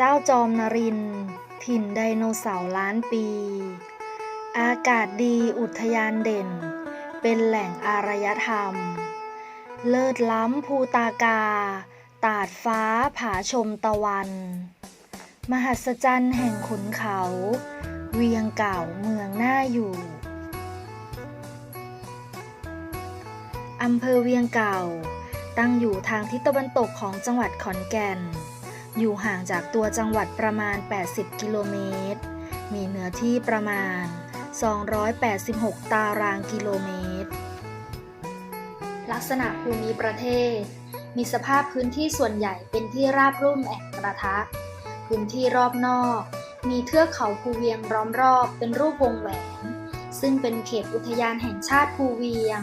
เจ้าจอมนริน ถิ่นไดโนเสาร์ล้านปี อากาศดีอุทยานเด่น เป็นแหล่งอารยธรรม เลิศล้ำภูตากา ตาดฟ้าผาชมตะวัน มหัศจรรย์แห่งขุนเขา เวียงเก่าเมืองน่าอยู่อำเภอเวียงเก่า ตั้งอยู่ทางทิศตะวันตกของจังหวัดขอนแก่น อยู่ห่างจากตัวจังหวัดประมาณ 80 กิโลเมตร มีเนื้อที่ประมาณ 286 ตารางกิโลเมตร ลักษณะภูมิประเทศ มีสภาพพื้นที่ส่วนใหญ่เป็นที่ราบรุ่มแอ่งกระทะ พื้นที่รอบนอก มีเทือกเขาภูเวียงล้อมรอบเป็นรูปวงแหวน ซึ่งเป็นเขตอุทยานแห่งชาติภูเวียง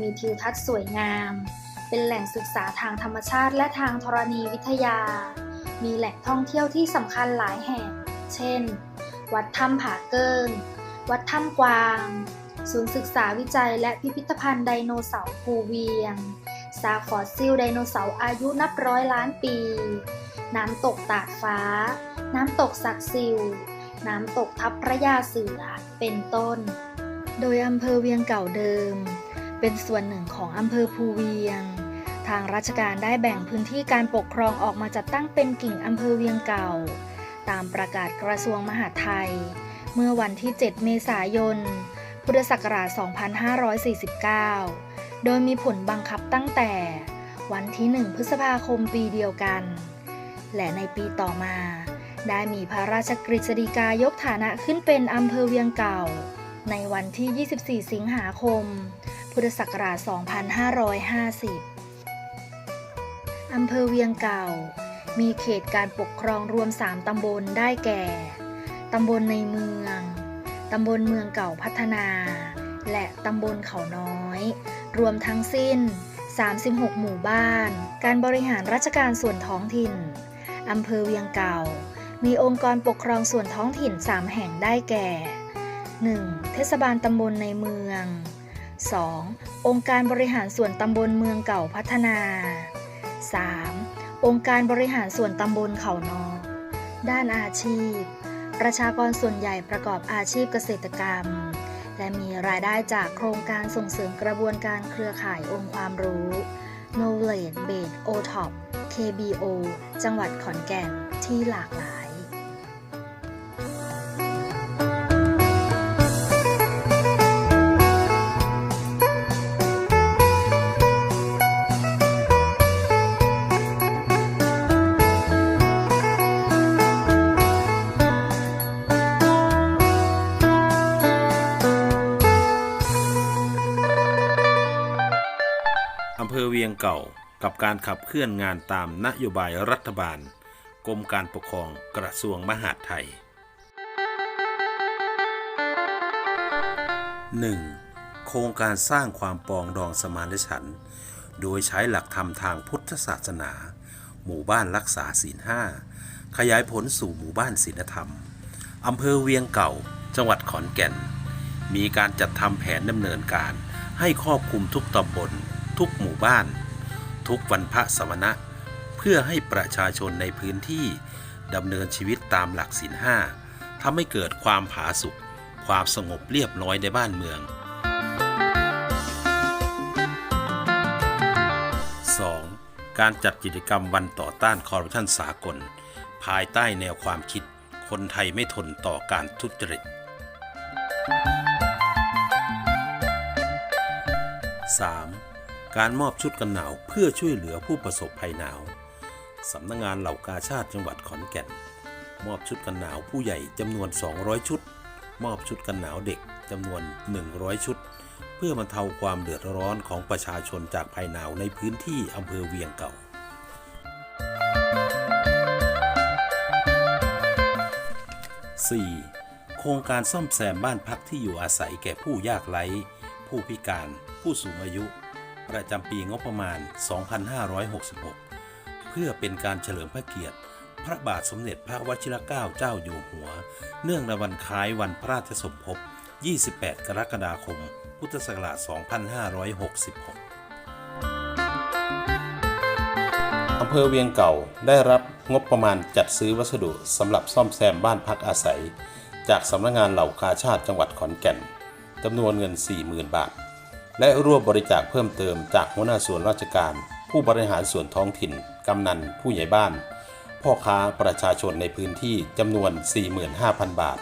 มีทิวทัศน์สวยงาม เป็นแหล่งศึกษาทางธรรมชาติและทางธรณีวิทยา มีแหล่งท่องเที่ยวที่สำคัญหลายแห่ง เช่น วัดถ้ำผาเกิง วัดถ้ำกวาง ศูนย์ศึกษาวิจัยและพิพิธภัณฑ์ไดโนเสาร์ภูเวียง ซากฟอสซิลไดโนเสาร์อายุนับร้อยล้านปี น้ำตกตาดฟ้า น้ำตกสักซิล น้ำตกทับพระยาเสือ เป็นต้น โดยอำเภอเวียงเก่าเดิม เป็นส่วนหนึ่งของอำเภอภูเวียง ทางราชการได้แบ่งพื้นที่การปกครองออกมาจัดตั้งเป็นกิ่งอำเภอเวียงเก่า ตามประกาศกระทรวงมหาดไทย เมื่อวันที่ 7 เมษายน พุทธศักราช 2549 โดยมีผลบังคับตั้งแต่วันที่ 1 พฤษภาคมปีเดียวกัน และในปีต่อมา ได้มีพระราชกฤษฎีกายกฐานะขึ้นเป็นอำเภอเวียงเก่า ในวันที่ 24 สิงหาคม พุทธศักราช 2550 อำเภอเวียงเก่า มีเขตการปกครองรวม 3 ตำบลได้แก่ ตำบลในเมือง ตำบลเมืองเก่าพัฒนา และตำบลเขาน้อย รวมทั้งสิ้น 36 หมู่บ้าน การบริหารราชการส่วนท้องถิ่น อำเภอเวียงเก่า มีองค์กรปกครองส่วนท้องถิ่น 3 แห่งได้แก่ 1. เทศบาลตำบลในเมือง 2. องค์การบริหารส่วนตำบลเมืองเก่าพัฒนา 3. องค์การบริหารส่วนตำบลเขานอ ด้านอาชีพ ประชากรส่วนใหญ่ประกอบอาชีพเกษตรกรรม และมีรายได้จากโครงการส่งเสริมกระบวนการเครือข่ายองค์ความรู้ Knowledge Base OTOP KBO จังหวัดขอนแก่นที่หลากหลาย วียงเก่ากับการขับเคลื่อนงานตามนโยบายรัฐบาล กรมการปกครองกระทรวงมหาดไทย 1. โครงการสร้างความปองดองสมานฉันท์โดยใช้หลักธรรมทางพุทธศาสนา หมู่บ้านรักษาศีลห้าขยายผลสู่หมู่บ้านศีลธรรม อำเภอเวียงเก่า จังหวัดขอนแก่น มีการจัดทำแผนดำเนินการให้ครอบคลุมทุกตำบล ทุกหมู่บ้าน ทุกวันพระสมณะเพื่อให้ประชาชนในพื้นที่ดำเนินชีวิตตามหลักศีลห้าทำให้เกิดความผาสุกความสงบเรียบร้อยในบ้านเมือง 2. การจัดกิจกรรมวันต่อต้านคอร์รัปชันสากล ภายใต้แนวความคิด คนไทยไม่ทนต่อการทุจริต 3. การมอบชุดกันหนาวเพื่อช่วยเหลือผู้ประสบภัยหนาว สำนักงงานเหล่ากาชาติจังหวัดขอนแก่น มอบชุดกันหนาวผู้ใหญ่จำนวน 200 ชุด มอบชุดกันหนาวเด็กจำนวน 100 ชุด เพื่อบรรเทาความเดือดร้อนของประชาชนจากภัยหนาวในพื้นที่อำเภอเวียงเก่า 4. โครงการซ่อมแซมบ้านพักที่อยู่อาศัยแก่ผู้ยากไร้ ผู้พิการ ผู้สูงอายุ ประจำปีงบประมาณ 2566 เพื่อเป็นการเฉลิมพระเกียรติ พระบาทสมเด็จพระวชิรเกล้าเจ้าอยู่หัว เนื่องในวันคล้ายวันพระราชสมภพ 28 กรกฎาคม พุทธศักราช 2566อำเภอเวียงเก่าได้รับงบประมาณจัดซื้อวัสดุสำหรับซ่อมแซมบ้านพักอาศัย จากสำนักงานเหล่ากาชาติจังหวัดขอนแก่นจำนวนเงิน 40,000 บาท และร่วมบริจาคเพิ่มเติมจากหัวหน้าส่วนราชการ ผู้บริหารส่วนท้องถิ่น กำนัน ผู้ใหญ่บ้าน พ่อค้าประชาชนในพื้นที่จำนวน 45,000 บาท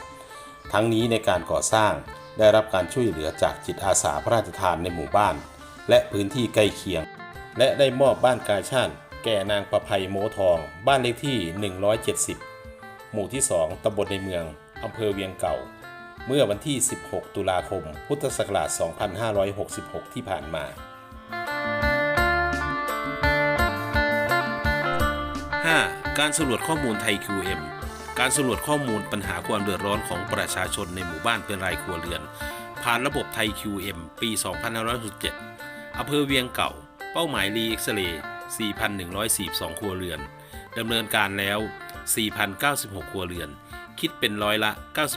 ทั้งนี้ในการก่อสร้างได้รับการช่วยเหลือจากจิตอาสาพระราชทานในหมู่บ้าน และพื้นที่ใกล้เคียง และได้มอบบ้านกาชาติแก่นางประภัยโมทอง บ้านเลขที่ 170 หมู่ที่ 2ตำบลในเมืองอำเภอเวียงเก่า เมื่อวันที่ 16 ตุลาคม พุทธศักราช 2566 ที่ผ่านมา 5. การสำรวจข้อมูลไทย QM การสำรวจข้อมูลปัญหาความเดือดร้อนของประชาชนในหมู่บ้านเป็นรายครัวเรือน ผ่านระบบไทย QM ปี 2567อำเภอเวียงเก่า เป้าหมายรีเอ็กซเรย์4,142 ครัวเรือนดำเนินการแล้ว 4,096 ครัวเรือน คิดเป็นร้อยละ 98.23%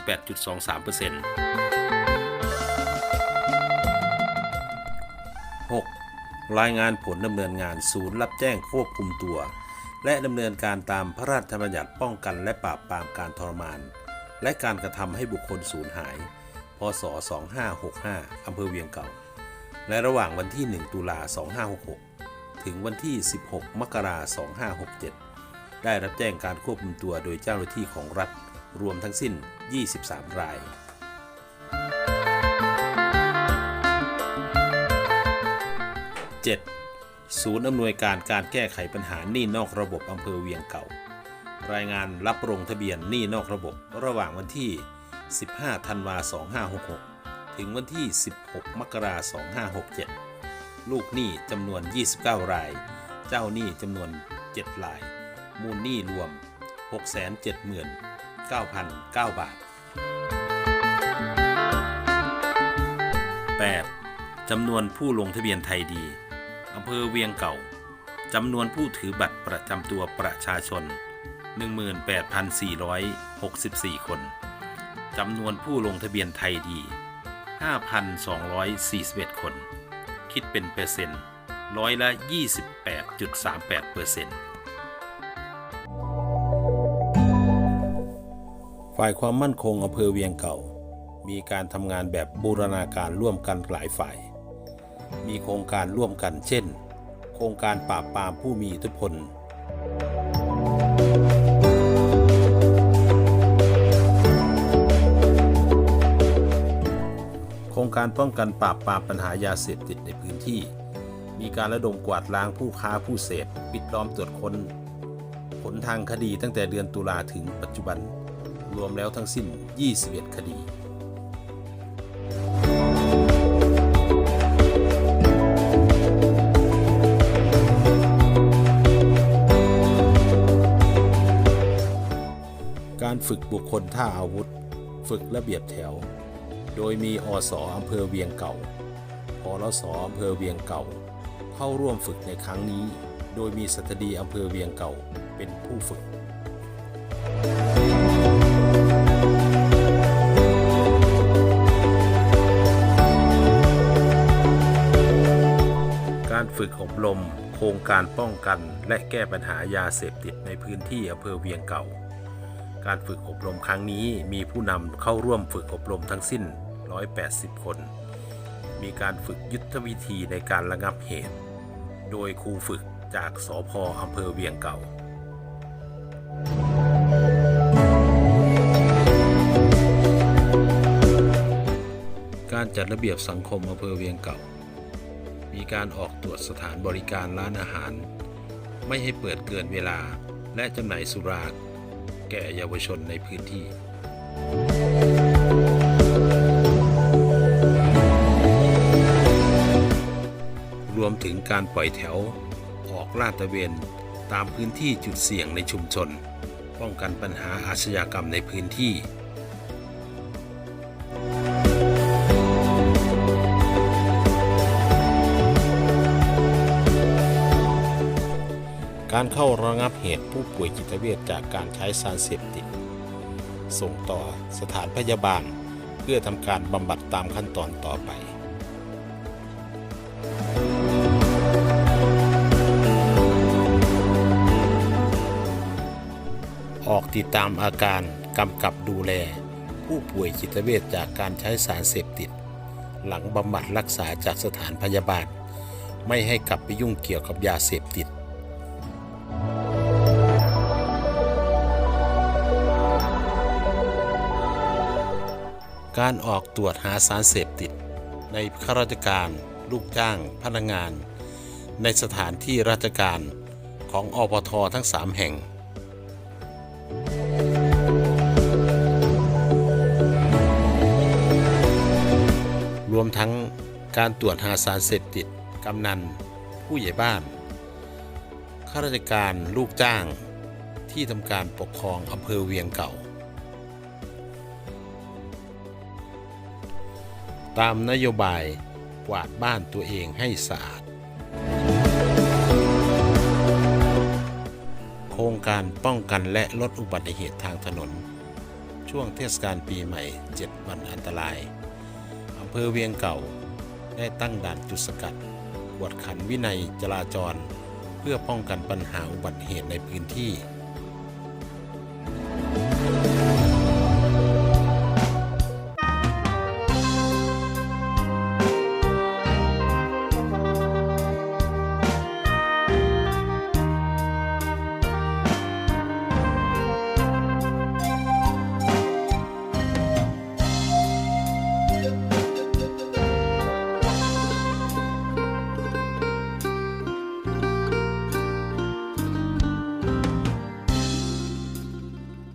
6. รายงานผลดำเนินงานศูนย์รับแจ้งควบคุมตัว และดำเนินการตามพระราชบัญญัติป้องกันและปราบปรามการทรมาน และการกระทำให้บุคคลสูญหาย พศ 2565 อำเภอเวียงเก่า และระหว่างวันที่ 1 ตุลา 2566 ถึงวันที่ 16 มกราคม 2567 ได้รับแจ้งการควบคุมตัวโดยเจ้าหน้าที่ของรัฐ รวมทั้งสิ้น 23 ราย 7. ศูนย์อำนวยการการแก้ไขปัญหาหนี้นอกระบบอำเภอเวียงเก่า รายงานรับลงทะเบียนหนี้นอกระบบระหว่างวันที่ 15 ธันวา 2566 ถึงวันที่ 16 มกราคม 2567 ลูกหนี้จำนวน 29 ราย เจ้าหนี้จำนวน 7 ราย มูลหนี้รวม 9,009 บาท 8. จำนวนผู้ลงทะเบียนไทยดีอำเภอเวียงเก่า จำนวนผู้ถือบัตรประจำตัวประชาชน 18,464 คน จำนวนผู้ลงทะเบียนไทยดี 5,241 คน คิดเป็นเปอร์เซ็นต์ร้อยละ 28.38เปอร์เซ็นต์ ฝ่ายความมั่นคงอำเภอเวียงเก่า มีการทำงานแบบบูรณาการร่วมกันหลายฝ่าย มีโครงการร่วมกันเช่น โครงการปราบปรามผู้มีอิทธิพลโครงการป้องกันปราบปรามปัญหายาเสพติดในพื้นที่ มีการระดมกวาดล้างผู้ค้าผู้เสพ ปิดล้อมตรวจค้น ผลทางคดีตั้งแต่เดือนตุลาถึงปัจจุบัน รวมแล้วทั้งสิ้น 21 คดีการฝึกบุคคลท่าอาวุธ ฝึกระเบียบแถว โดยมีอสออำเภอเวียงเก่าพลสอำเภอเวียงเก่า เข้าร่วมฝึกในครั้งนี้ โดยมีสัตดีอำเภอเวียงเก่าเป็นผู้ฝึก ฝึกอบรม โครงการป้องกัน และแก้ปัญหายาเสพติดในพื้นที่อำเภอเวียงเก่า การฝึกอบรมครั้งนี้มีผู้นำเข้าร่วมฝึกอบรมทั้งสิ้น 180 คน มีการฝึกยุทธวิธีในการระงับเหตุ โดยครูฝึกจากสอพออำเภอเวียงเก่าการจัดระเบียบสังคมอำเภอเวียงเก่า มีการออกตรวจสถานบริการร้านอาหาร ไม่ให้เปิดเกินเวลา และจำหน่ายสุราแก่เยาวชนในพื้นที่ รวมถึงการปล่อยแถว ออกลาดตระเวนตามพื้นที่จุดเสี่ยงในชุมชน ป้องกันปัญหาอาชญากรรมในพื้นที่ การเข้าระงับเหตุผู้ป่วยจิตเวชจากการใช้สารเสพติด ส่งต่อสถานพยาบาล เพื่อทำการบำบัดตามขั้นตอนต่อไปออกติดตามอาการกำกับดูแล ผู้ป่วยจิตเวชจากการใช้สารเสพติด หลังบำบัดรักษาจากสถานพยาบาล ไม่ให้กลับไปยุ่งเกี่ยวกับยาเสพติด การออกตรวจหาสารเสพติด ในข้าราชการ ลูกจ้าง พนักงาน ในสถานที่ราชการของอปททั้ง 3 แห่งรวมทั้งการตรวจหาสารเสพติด กำนัน ผู้ใหญ่บ้าน ข้าราชการลูกจ้างที่ทำการปกครองอำเภอเวียงเก่า ตามนโยบายกวาดบ้านตัวเองให้สะอาด โครงการป้องกันและลดอุบัติเหตุทางถนน ช่วงเทศกาลปีใหม่ 7 วันอันตรายอำเภอเวียงเก่าได้ตั้งด่านจุดสกัดกวดขันวินัยจราจร เพื่อป้องกันปัญหาอุบัติเหตุในพื้นที่